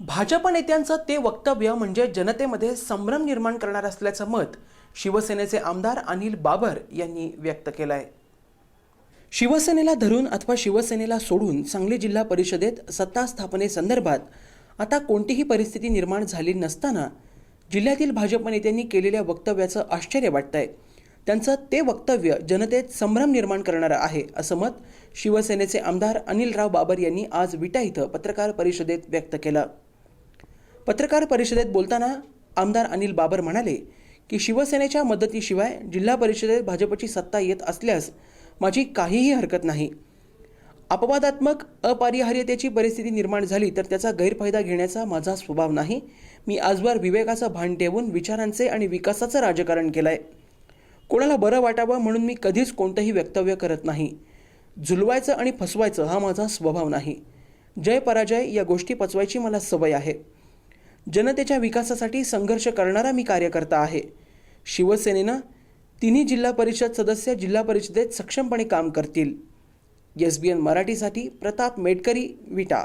भाजप नेत्यांचं ते वक्तव्य म्हणजे जनतेमध्ये संभ्रम निर्माण करणार असल्याचं मत शिवसेनेचे आमदार अनिल बाबर यांनी व्यक्त केलं आहे शिवसेनेला धरून अथवा शिवसेनेला सोडून सांगली जिल्हा परिषदेत सत्ता स्थापनेसंदर्भात आता कोणतीही परिस्थिती निर्माण झाली नसताना जिल्ह्यातील भाजप नेत्यांनी केलेल्या वक्तव्याचं आश्चर्य वाटतंय. त्यांचं ते वक्तव्य जनतेत संभ्रम निर्माण करणारं आहे असं मत शिवसेनेचे आमदार अनिलराव बाबर यांनी आज विटा इथं पत्रकार परिषदेत व्यक्त केलं. पत्रकार परिषदेत बोलताना आमदार अनिल बाबर म्हणाले की शिवसेनेच्या मदतीशिवाय जिल्हा परिषदेत भाजपची सत्ता येत असल्यास माझी काहीही हरकत नाही. अपवादात्मक अपरिहार्यतेची परिस्थिती निर्माण झाली तर त्याचा गैरफायदा घेण्याचा माझा स्वभाव नाही. मी आजवर विवेकाचं भान ठेवून विचारांचे आणि विकासाचं राजकारण केलं आहे कोणाला बरं वाटावं म्हणून मी कधीच कोणतंही वक्तव्य करत नाही. झुलवायचं आणि फसवायचं हा माझा स्वभाव नाही. जय पराजय या गोष्टी पचवायची मला सवय आहे. जनतेच्या विकासासाठी संघर्ष करणारा मी कार्यकर्ता आहे. शिवसेनेनं तिन्ही जिल्हा परिषद सदस्य जिल्हा परिषदेत सक्षमपणे काम करतील. एस बी एन मराठीसाठी प्रताप मेटकरी विटा